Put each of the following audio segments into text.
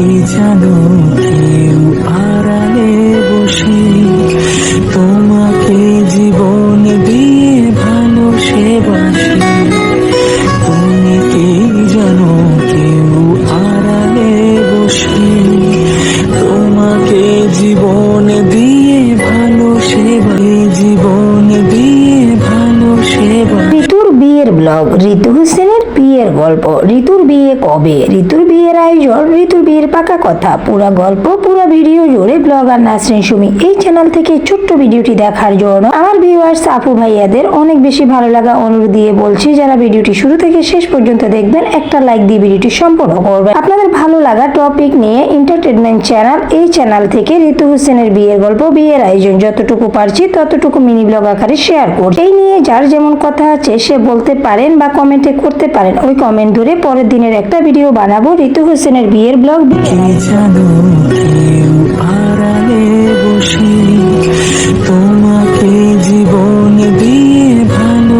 কি জানো কেউ আড়ালে বসে, তোমাকে জীবন দিয়ে ভালো সে বাসে তুমি কি জানো কেউ আড়ালে বসে, তোমাকে জীবন দিয়ে ভালো সে জীবন দিয়ে ভালো সে ঋতুর বিয়ের ব্লগ ঋতু বিয়ের গল্প। ঋতুর বিয়ে কবে? ঋতুর বিয়ের আয়োজন, ঋতুর বিয়ের পাকা কথা। পুরো গল্প, পুরো ভিডিও জুড়ে ব্লগার নাসরিন সুমি এই চ্যানেল থেকে ছোট্ট ভিডিওটি দেখার জন্য আমার ভিউয়ার্স আপু ভাইয়াদের অনেক বেশি ভালো লাগা অনুরোধ দিয়ে বলছি, যারা ভিডিওটি শুরু থেকে শেষ পর্যন্ত দেখবেন, একটা লাইক দিয়ে ভিডিওটি সম্পূর্ণ করবেন। আপনাদের ভালো লাগা টপিক নিয়ে এন্টারটেনমেন্ট চ্যানেল এই চ্যানেল থেকে ঋতু হোসেনের বিয়ের গল্প, বিয়ের আয়োজন যতটুকু পারছি, ততটুকু মিনি ব্লগ আকারে শেয়ার করছি। এই নিয়ে যার যেমন কথা আছে, সে বলতে পারেন বা কমেন্টে করতে পারেন। ওই কমেন্ট ধরে পরের দিনের একটা ভিডিও বানাবো। ঋতু হোসেনের বিয়ের ব্লগ তোমাকে জীবন দিয়ে ভালো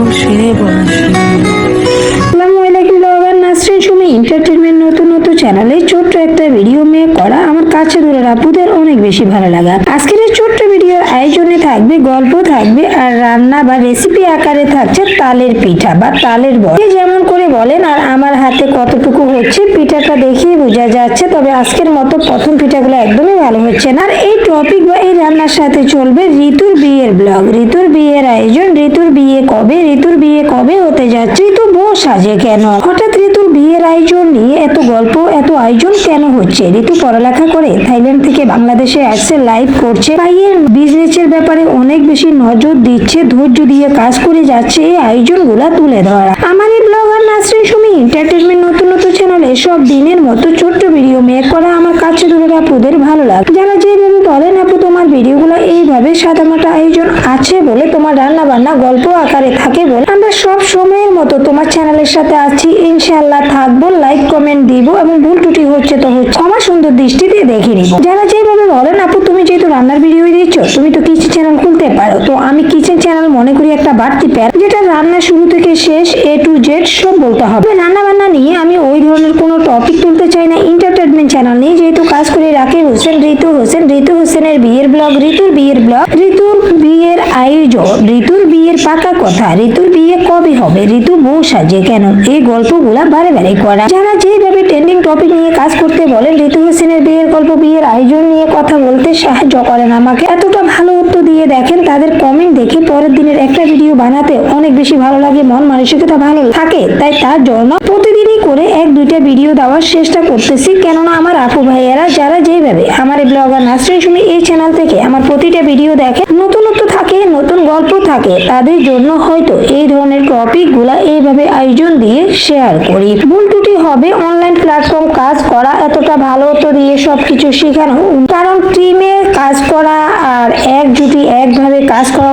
এন্টারটেনমেন্ট নতুন নতুন চ্যানেলে ছোট্ট একটা ভিডিও মেক করা আমার কাছে দূরের আপুদের অনেক বেশি ভালো লাগা। আজকের এই ছোট্ট ভিডিওর আয়োজনে থাকবে গল্প থাকবে আর রান্না বা রেসিপি আকারে থাকছে তালের পিঠা বা তালের বড়। যেমন করে বলেন, আর আমার হাতে কতটুকু হচ্ছে, পিঠাটা দেখিয়ে বোঝা যাচ্ছে, তবে আজকের মতো প্রথম পিঠাগুলো একদমই ভালো হচ্ছে না। আর এই টপিক বা এই রান্নার সাথে চলবে ঋতুর বিয়ের ব্লগ ঋতুর বিয়ের আয়োজন, ঋতুর বিয়ে কবে, ঋতুর বিয়ে কবে হতে যাচ্ছে, ঋতু বউ সাজে কেন? হঠাৎ ঋতুর বিয়ের আয়োজন নিয়ে এত গল্প, এত আয়োজন কেন হচ্ছে? ঋতু পড়ালেখা করে থাইল্যান্ড থেকে বাংলাদেশে আসছে লাইভ করছে। ভাইয়ের বিজনেসের ব্যাপারে অনেক বেশি নজর দিচ্ছে, ধৈর্য দিয়ে কাজ করে যাচ্ছে, এই আয়োজনগুলা তুলে ধরা। আমার এই নাসরিন সুমি এন্টারটেনমেন্ট নতুন নতুন চ্যানেলে সব দিনের মতো ছোট্ট ভিডিও মেক করা আমার কাছে দূরের আপুদের ভালো লাগে। যারা যেভাবে বলেন আপু, তোমার ভিডিওগুলো এইভাবে সাদামাটা আয়োজন আছে বলে তোমার রান্না বান্না গল্প আকারে থাকে বলে আমরা সব সময়ের মতো তোমার চ্যানেলের সাথে আছি। ইনশাআল্লাহ থাকব লাইক কমেন্ট দিব এবং ভুল ত্রুটি হচ্ছে তো হচ্ছে, ক্ষমা সুন্দর দৃষ্টিতে দেখে নিব। যারা যেভাবে বলেন আপু, তুমি যেহেতু রান্নার ভিডিও দিচ্ছ তুমি তো কিচেন চ্যানেল খুলতে পারো। তো আমি কিচেন চ্যানেল মনে করি একটা বাড়তি প্যার, যেটা রান্না শুরু থেকে শেষ এ টু জেড সব বলতে হবে। রান্না বান্না নিয়ে আমি ওই ধরনের কোনো টপিক তুলতে চাই না। এন্টারটেনমেন্ট চ্যানেল নিয়ে যেহেতু কাজ করে রাকিব হোসেন ঋতু। হোসেন ঋতু হোসেনের বিয়ের ব্লগ ঋতুর বিয়ের ব্লগ ঋতুর বিয়ের আয়োজন, ঋতুর বিয়ের পাকা কথা, ঋতুর বিয়ে কবে হবে, ঋতু বউ সাজে কেন, এই গল্পগুলা বারে বারে করা। যারা যেভাবে ট্রেন্ডিং টপিক নিয়ে কাজ করতে বলেন, ঋতু হোসেনের বিয়ের গল্প, বিয়ের আয়োজন নিয়ে কথা বলতে সাহায্য করেন আমাকে। এতটা ভালো উত্তর দিয়ে দেখেন, তাদের কমেন্ট দেখে পরের দিনের একটা ভিডিও বানাতে অনেক বেশি ভালো লাগে, মন মানসিকতা ভালো থাকে। তাই তার জন্য প্রতিদিনই করে এক, দুইটা ভিডিও দেওয়ার চেষ্টা করতেছি। কেননা আমার আপু ভাইয়েরা, যারা যেভাবে আমার এই ব্লগার নাসরিন সুমি এই চ্যানেল থেকে আমার প্রতিটা ভিডিও দেখে, নতুনত্ব থাকে, নতুন গল্প থাকে, তাদের জন্য হয়তো এই ধরনের টপিকগুলা এইভাবে আয়োজন দিয়ে শেয়ার করি। ভুল ত্রুটি হবে অনলাইন প্ল্যাটফর্ম কাজ করা এতটা ভালো তো দিয়ে সবকিছু শেখানো। কারণ টিমে কাজ করা আর এক জুটি একভাবে কাজ করা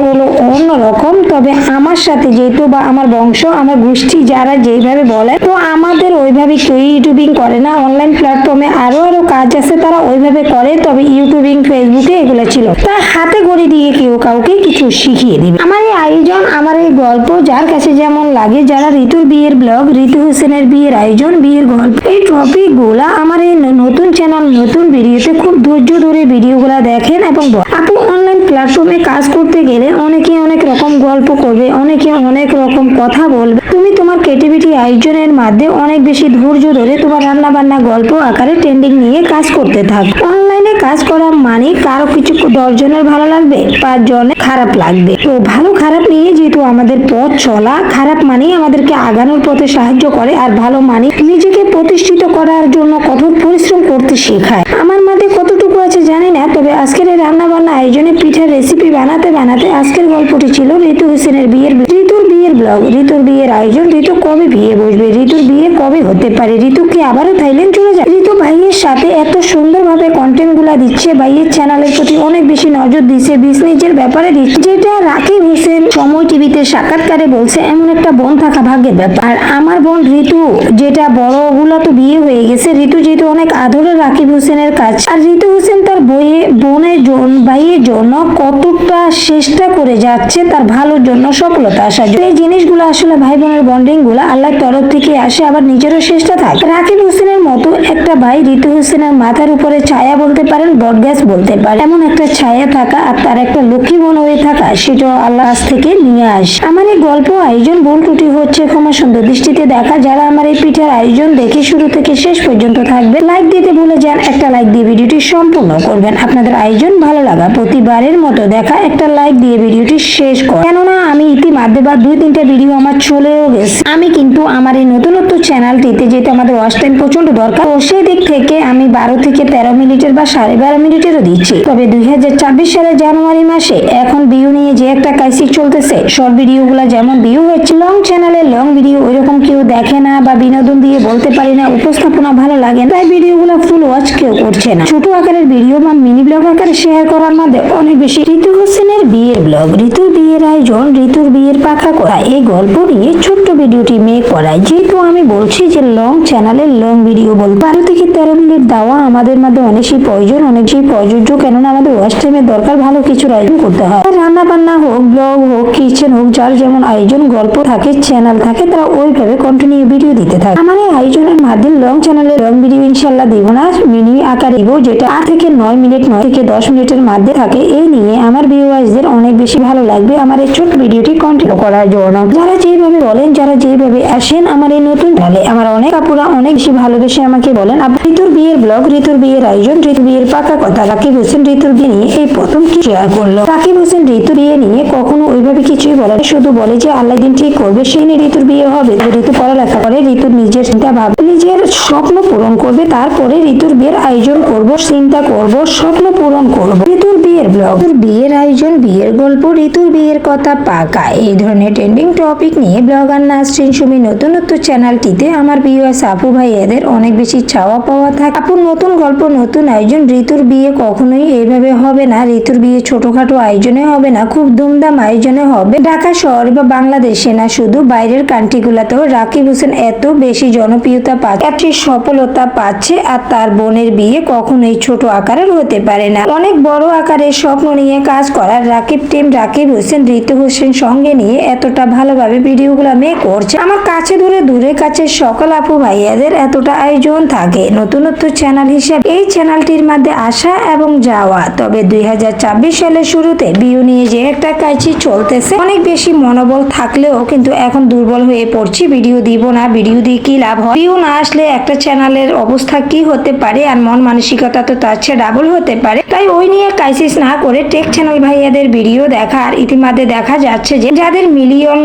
অন্যরকম তবে আমার সাথে যেহেতু বা আমার বংশ, আমার গোষ্ঠী যারা যেভাবে বলে, তো আমাদের ওইভাবে কেউ ইউটিউবিং করে না। অনলাইন প্ল্যাটফর্মে আরও আরও কাজ আছে, তারা ওইভাবে করে, তবে ইউটিউবিং ফেসবুকে এগুলো ছিল। তার হাতে গড়ি দিয়ে কেউ কাউকে কিছু শিখিয়ে দিবে। আমার আয়োজন আমার এই গল্প, যার কাছে যেমন লাগে, যারা ঋতুর বিয়ের ব্লগ ঋতু হোসেনের বিয়ের আয়োজন, বিয়ের গল্প, এই টপিক গোলা আমার এই নতুন চ্যানেল নতুন ভিডিওতে খুব ধৈর্য ধরে ভিডিওগুলা দেখেন এবং। আপু অনলাইন প্ল্যাটফর্মে কাজ করতে গেলে অনেকে অনেক রকম গল্প করবে, অনেকে অনেক রকম কথা বলবে তুমি তোমার ক্রিয়েটিভিটি আয়োজনের মাধ্যমে অনেক বেশি ধৈর্য ধরে তোমার রান্না বান্না গল্প আকারে ট্রেন্ডিং নিয়ে কাজ করতে থাক। অনলাইনে কাজ করা মানে কারও কিছু দশজনের ভালো লাগবে পাঁচ জনের খারাপ লাগবে। তো ভালো খারাপ নিয়ে যেহেতু আমাদের পথ চলা, খারাপ মানেই আমাদেরকে আগানোর পথে সাহায্য করে আর ভালো মানে নিজেকে প্রতিষ্ঠিত করার জন্য কঠোর পরিশ্রম করতে শেখায়। আমার মাঝে কতটুকু আছে জানি না, তবে আজকের এই রান্না বান্না আয়োজনে পিঠার রেসিপি বানাতে বানাতে আজকের গল্পটি ছিল ঋতু হোসেনের বিয়ের ব্লগ ঋতুর বিয়ের আয়োজন, ঋতু কবে বিয়ে বসবে? ঋতুর বিয়ে কবে হতে পারে? ঋতু কি আবারও থাইল্যান্ড চলে যায়? ঋতু ভাইয়ের সাথে এত সুন্দরভাবে কন্টেন্টগুলা দিচ্ছে, ভাইয়ের চ্যানেলের প্রতি অনেক বেশি নজর দিচ্ছে বিজনেসের ব্যাপারে দিচ্ছে, যেটা রাকিব হোসেন সময় টিভিতে সাক্ষাৎকারে বলছে, এমন একটা বোন থাকা ভাগ্যের ব্যাপার। আর আমার বোন ঋতু, যেটা বড় ওগুলা তো বিয়ে হয়ে গেছে, ঋতু যেহেতু অনেক আদরে রাকিব হোসেনের কাজ। আর ঋতু হোসেন তার বইয়ে, বোনের জন্য ভাইয়ের জন্য কতটা চেষ্টা করে যাচ্ছে তার ভালোর জন্য সফলতা জন্য। এই জিনিসগুলো আসলে ভাই বোনের বন্ডিংগুলো আল্লাহর তরফ থেকে আসে, আবার নিজেরও চেষ্টা থাকে। রাকিব হোসেনের মতো একটা ভাই ঋতু হোসেনের মাথার উপরে ছায়া বলতে পারেন, বটগাছ বলতে পারেন। এমন একটা ছায়া থাকা আর তার একটা লক্ষ্মী বোন হয়ে থাকা, সেটাও আল্লাহ থেকে নিয়ে আসে। আমার এই গল্প আয়োজন ভুল ত্রুটি হচ্ছে, ক্ষমা সুন্দর। দৃষ্টিতে দেখা, যারা আমার এই পিঠের আয়োজন দেখে শুরু থেকে শেষ পর্যন্ত থাকবে লাইক দিতে ভুলে যান। একটা লাইক দিয়ে ভিডিওটি সম্পূর্ণ করবেন। আপনাদের আয়োজন ভালো লাগা, প্রতিবারের মতো দেখা, একটা লাইক দিয়ে ভিডিওটি শেষ কর। কেননা, আমি ইতিমধ্যে বা দুই তিনটা ভিডিও আমার চলেও গেছে। আমি কিন্তু আমার এই নতুনত্ব চ্যানেলটিতে যেটা আমাদের ওয়াচ টাইম প্রচণ্ড দরকার, তো সেই দিক থেকে আমি বারো থেকে তেরো মিনিটের বা সাড়ে বারো মিনিটেরও দিচ্ছি। তবে দুই সালের জানুয়ারি মাসে এখন ভিউ নিয়ে যে একটা ক্রাইসিস চলতেছে শর্ট ভিডিও গুলা যেমন ভিউ হচ্ছে লং চ্যানেলে লং ভিডিও ওইরকম কেউ দেখে না বা বিনোদন দিয়ে বলতে পারি না, উপস্থাপনা ভালো লাগে তাই ভিডিও গুলা ফুল ওয়াচ কেউ করছে না। ছোট আকারের ভিডিও বা মিনি ব্লগ আকারে শেয়ার করার মধ্যে অনেক বেশি ঋতু হোসেনের বিয়ের ব্লগ ঋতুর বিয়ের আয়োজন, ঋতুর বিয়ের পাখা করা, এই গল্প নিয়ে ছোট্ট ভিডিওটি মেক করায়। যেহেতু আমি বলছি যে লং চ্যানেলে লং ভিডিও বল বারো থেকে তেরো মিনিট দেওয়া আমাদের মধ্যে অনেকই প্রয়োজন অনেকই প্রযোজ্য, কেননা আমাদের ওয়াচ টাইমের দরকার ভালো কিছু আয়োজন করতে হয়। রান্না বান্না হোক ব্লগ হোক কিচেন হোক, যার যেমন আয়োজন গল্প থাকে চ্যানেল থাকে, তারা ওইভাবে কন্টিনিউ ভিডিও দিতে থাকে। আমার এই আয়োজনের মাধ্যমে লং চ্যানেলে লং ভিডিও ইনশাল্লাহ দিব না মিনি আকার দিব, যেটা আট থেকে নয় মিনিট নয় থেকে দশ মিনিটের মধ্যে থাকে। এই নিয়ে আমার ভিউয়ার্সদের অনেক বেশি ভালো লাগবে আমার এই ছোট ভিডিওটি কন্টিনিউ করার জন্য। যারা যেভাবে বলেন, যারা যেভাবে আসেন আমার এই নতুন চ্যানেলে আমার অনেক আপুরা অনেক বেশি ভালোবেসে আমাকে বলেন ঋতুর বিয়ের ব্লগ ঋতুর বিয়ের আয়োজন ঋতু বিয়ের পাকা কথা, রাকিব হোসেন ঋতুর বিয়ে নিয়ে এই প্রথম কি শেয়ার করল? রাকিব হোসেন ঋতু বিয়ে নিয়ে কখনো ওইভাবে কিছুই বলে শুধু বলে যে আল্লাহ দিন ঠিক করবে, সেই নিয়ে ঋতুর বিয়ে হবে। ঋতু পড়ালেখা করে, ঋতুর নিজের চিন্তা ভাব নিজের স্বপ্ন পূরণ করবে, তারপরে ঋতুর বিয়ের আয়োজন করব, চিন্তা করব, স্বপ্ন পূরণ করব। ঋতুর বিয়ের ব্লগ বিয়ের আয়োজন, বিয়ের গল্প, ঋতুর বিয়ের কথা পাকা। এই ধরনের ট্রেন্ডিং টপিক নিয়ে ব্লগার নাসরিন সুমি নতুনত্ব চ্যানেলটিতে আমার ভিউয়ার্স সাপু ভাই এদের অনেক বেশি চাওয়া পাওয়া থাকে। আপুর নতুন গল্প, নতুন আয়োজন, ঋতুর বিয়ে কখনোই এইভাবে হবে না। ঋতুর বিয়ে ছোটখাটো আয়োজনে হবে না, খুব ধুমধাম আয়োজনে হবে। ঢাকা শহর বা বাংলাদেশে না শুধু, বাইরের কান্ট্রিগুলোতেও রাকিব হোসেন এত বেশি জনপ্রিয়তা পাচ্ছে এত সফলতা পাচ্ছে, আর তার বোনের বিয়ে কখনোই ছোট আকারের হতে পারে না। অনেক বড় আকারের স্বপ্ন নিয়ে কাজ করার রাকিব টিম রাকিব হোসেন, ঋতু হোসেন সঙ্গে নিয়ে এতটা ভালোভাবে ভিডিও ভিডিওগুলো মেয়ে করছে। আমার কাছে দূরে দূরে কাছে সকল আপু ভাইয়াদের এতটা আয়োজন থাকে। নতুনত্ব চ্যানেল হিসেবে এই চ্যানেলটির মধ্যে আসা এবং যাওয়া। তবে দুই সালের শুরুতে বিউ নিয়ে যে একটা কাজই চলতেছে, অনেক বেশি মনোবল থাকলেও কিন্তু এখন দুর্বল হয়ে পড়ছি। ভিডিও দিব না, ভিডিও দিয়ে কি লাভ হয়? ভিউ না আসলে একটা চ্যানেলের অবস্থা কি হতে পারে? আর মন মানসিকতা তো তার চেয়ে ডাবল হতে পারে। তাই ওই নিয়ে ক্রাইসিস না করে টেক চ্যানেল ভাইয়াদের ভিডিও দেখার ইতিমধ্যে দেখা যাচ্ছে যে যাদের মিলিয়ন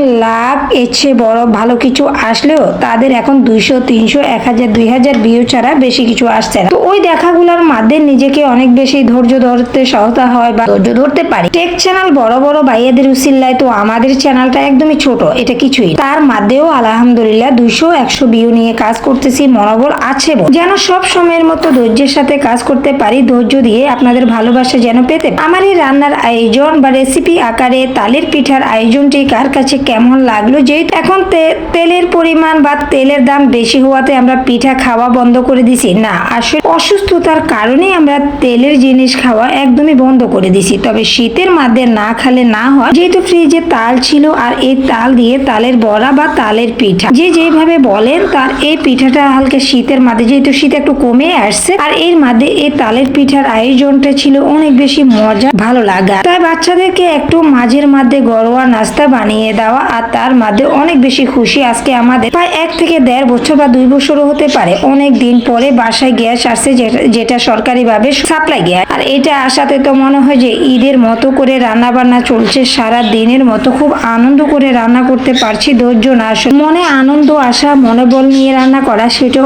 এর চেয়ে বড় ভালো কিছু আসলেও তাদের এখন দুইশো, তিনশো, এক হাজার, দুই হাজার ভিউ ছাড়া বেশি কিছু আসছে না। তো ওই দেখাগুলোর মাধ্যমে নিজেকে অনেক বেশি ধৈর্য ধরতে সহতা হয় বা ধৈর্য ধরতে পারি। টেক চ্যানেল বড় বড় ভাইয়াদের উসিল্লায় তো আমাদের চ্যানেলটা একদমই ছোট, এটা কিছুই তার মাঝেও আলহামদুলিল্লাহ দুইশো, একশো ভিউ নিয়ে কাজ করতেছি, মনোবল আছে যেন সব সময়ের মতো ধৈর্যের সাথে কাজ করতে পারি, ধৈর্য দিয়ে আপনাদের ভালোবাসা যেন পেতে পারি। আমার এই রান্নার আয়োজন বা রেসিপি আকারে তালের পিঠার আয়োজনটি কার কাছে কেমন লাগল যেহেতু এখন তেলের পরিমাণ বা তেলের দাম বেশি হওয়াতে আমরা পিঠা খাওয়া বন্ধ করে দিছি। না, আসলে অসুস্থতার কারণে আমরা তেলের জিনিস খাওয়া একদমই বন্ধ করে দিছি। তবে শীতের মধ্যে না খালে না হয়। যেহেতু ফ্রিজে তাল ছিল আর এই তাল দিয়ে তালের বড়া বা তালের পিঠা, যে যেভাবে বলেন তার এই পিঠাটা হালকা শীতের মধ্যে, যেহেতু শীত একটু কমে আসছে, আর এর মধ্যে এই তালের পিঠার আয়োজনটা ছিল অনেক বেশি মজা, ভালো লাগা। তাই বাচ্চাদেরকে একটু মাঝের মধ্যে ঘরোয়া নাস্তা বানিয়ে দেওয়া আর তার মধ্যে অনেক বেশি খুশি আজকে আমাদের। প্রায় এক থেকে দেড় বছর বা দুই বছরও হতে পারে। অনেক দিন পরে বাসায় গ্যাস আসছে যেটা যেটা সরকারিভাবে সাপ্লাই গ্যাস। আর এটা আসাতে তো মনে হয় যে ঈদের মতো করে রান্না বান্না চলছে। সারা দিনের মতো খুব আনন্দ করে রান্না করতে পারছি, ধৈর্য না মনে আনন্দ আসা মনোবল নিয়ে রান্না করা, সেটা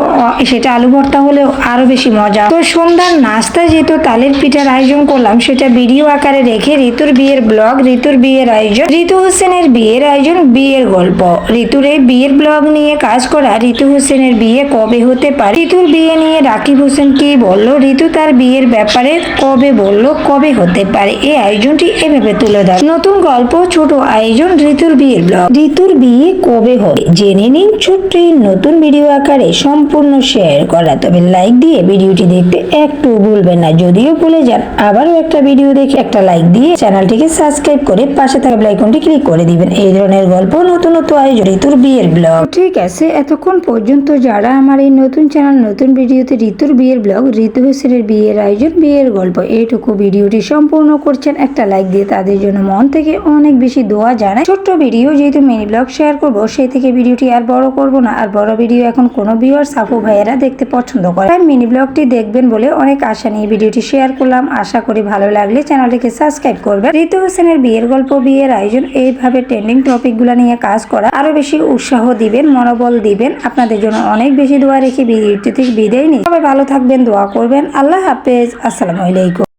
সেটা আলু ভর্তা হলেও আরও বেশি মজা। তো সন্ধ্যার নাস্তা যেহেতু তালের পিঠার আয়োজন করলাম সেটা ভিডিও আকারে রেখে ঋতুর বিয়ের ব্লগ, ঋতুর বিয়ের আয়োজন, ঋতু হোসেনের বিয়ের আয়োজন, বিয়ের গল্প। ঋতুর এই বিয়ের ব্লগ নিয়ে কাজ করা ঋতু হোসেনের বিয়ে কবে হতে পারে? ঋতুর বিয়ে নিয়ে রাকিব হোসেন কি বলল? ঋতু তার বিয়ের ব্যাপারে কবে বলল? কবে হতে পারে? এই আয়োজনটি এভাবে তুলে ধর। নতুন গল্প, ছোট আয়োজন, ঋতুর বিয়ের ব্লগ। ঋতুর বিয়ে কবে হবে? জেনে নিন ছোট্ট নতুন ভিডিও আকারে সম্পূর্ণ শেয়ার করা। তবে লাইক দিয়ে ভিডিওটি দেখতে একটু ভুলবেন না। যদিও ভুলে যান, আবারও একটা একটা ভিডিও দেখে একটা লাইক দিয়ে চ্যানেলটিকে সাবস্ক্রাইব করে পাশে থাকা আইকনটি ক্লিক করে দিবেন। এই ধরনের গল্প নতুন নতুন আয়োজন ঋতুর বিয়ের ব্লগ ঠিক আছে, এতক্ষণ পর্যন্ত যারা আমার এই নতুন চ্যানেল নতুন ভিডিওতে ঋতুর বিয়ের ব্লগ ঋতু হোসেনের বিয়ের আয়োজন, বিয়ের গল্প এইটুকু ভিডিওটি সম্পূর্ণ করছেন, একটা লাইক দিয়ে তাদের জন্য মন থেকে অনেক বেশি দোয়া জানাই। ছোট্ট ভিডিও যেহেতু মিনি ব্লগ শেয়ার করব, সেই থেকে ভিডিওটি আর বড় করব না। আর বড় ভিডিও এখন কোনো ভিউয়ার সাপু ভাইয়েরা দেখতে পছন্দ করে। মিনি ব্লগটি দেখবেন বলে অনেক আশা নিয়ে ভিডিওটি শেয়ার করলাম। আশা করি ভালো লাগলে চ্যানেলটিকে সাবস্ক্রাইব করবেন। ঋতু হোসেনের বিয়ের গল্প, বিয়ের আয়োজন, এইভাবে ট্রেন্ডিং টপিকগুলো নিয়ে কাজ করা, আরও বেশি উৎসাহ দিবেন, মনোবল দিবেন। আপনাদের জন্য অনেক বেশি দোয়া রেখে ভিডিওটি থেকে বিদায় নিই। সবাই ভালো থাকবেন, দোয়া করবেন। আল্লাহ হাফেজ। আসসালামু আলাইকুম।